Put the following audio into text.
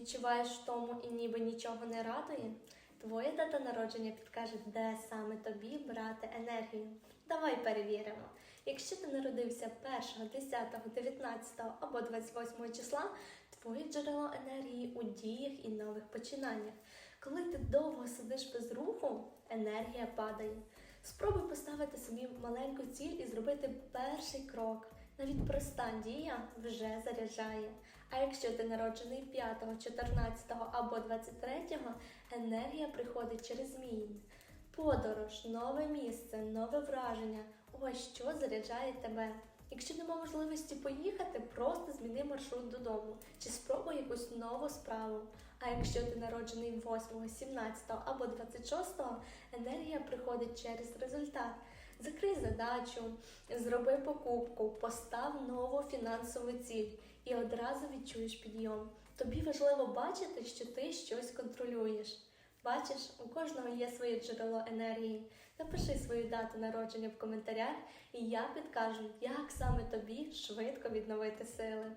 Відчуваєш втому і ніби нічого не радує? Твоя дата народження підкаже, де саме тобі брати енергію. Давай перевіримо. Якщо ти народився 1, 10, 19 або 28 числа, твоє джерело енергії у діях і нових починаннях. Коли ти довго сидиш без руху, енергія падає. Спробуй поставити собі маленьку ціль і зробити перший крок. Навіть проста дія вже заряджає. А якщо ти народжений 5, 14 або 23, енергія приходить через змін. Подорож, нове місце, нове враження. Ось що заряджає тебе. Якщо нема можливості поїхати, просто зміни маршрут додому чи спробуй якусь нову справу. А якщо ти народжений 8, 17 або 26, енергія приходить через результат. Закрий задачу, зроби покупку, постав нову фінансову ціль і одразу відчуєш підйом. Тобі важливо бачити, що ти щось контролюєш. Бачиш, у кожного є своє джерело енергії. Напиши свою дату народження в коментарях, і я підкажу, як саме тобі швидко відновити сили.